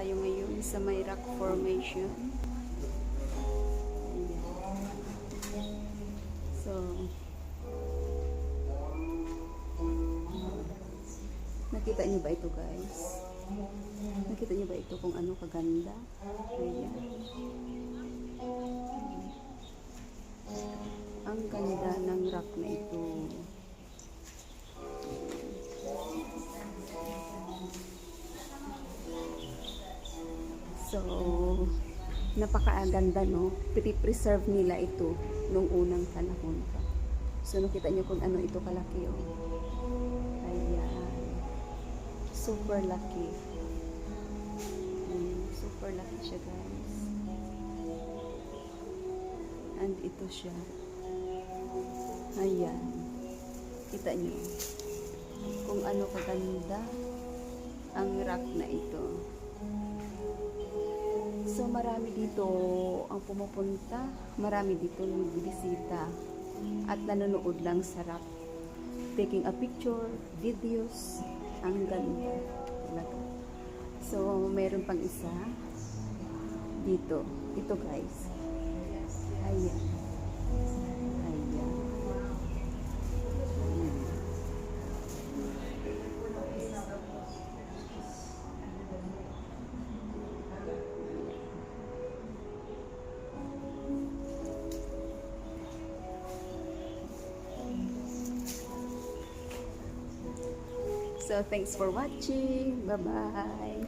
tayo ngayon sa may rock formation. So, nakita niyo ba ito guys? Nakita niyo ba ito kung ano kaganda? Ayan. Ang ganda ng rock na ito. So, napakaganda no. Pre-preserve nila ito nung unang panahon pa. So, nakita niyo kung ano ito kalaki oh. Ayan. Super laki. Ayan, super laki siya guys. And ito siya. Ayan. Kita niyo kung ano kaganda ang rock na ito. So marami dito ang pumupunta, marami dito nagbibisita at nanonood lang sa rock. Taking a picture, videos, ang ganda. So meron pang isa dito. Ito guys. So, thanks for watching. Bye-bye.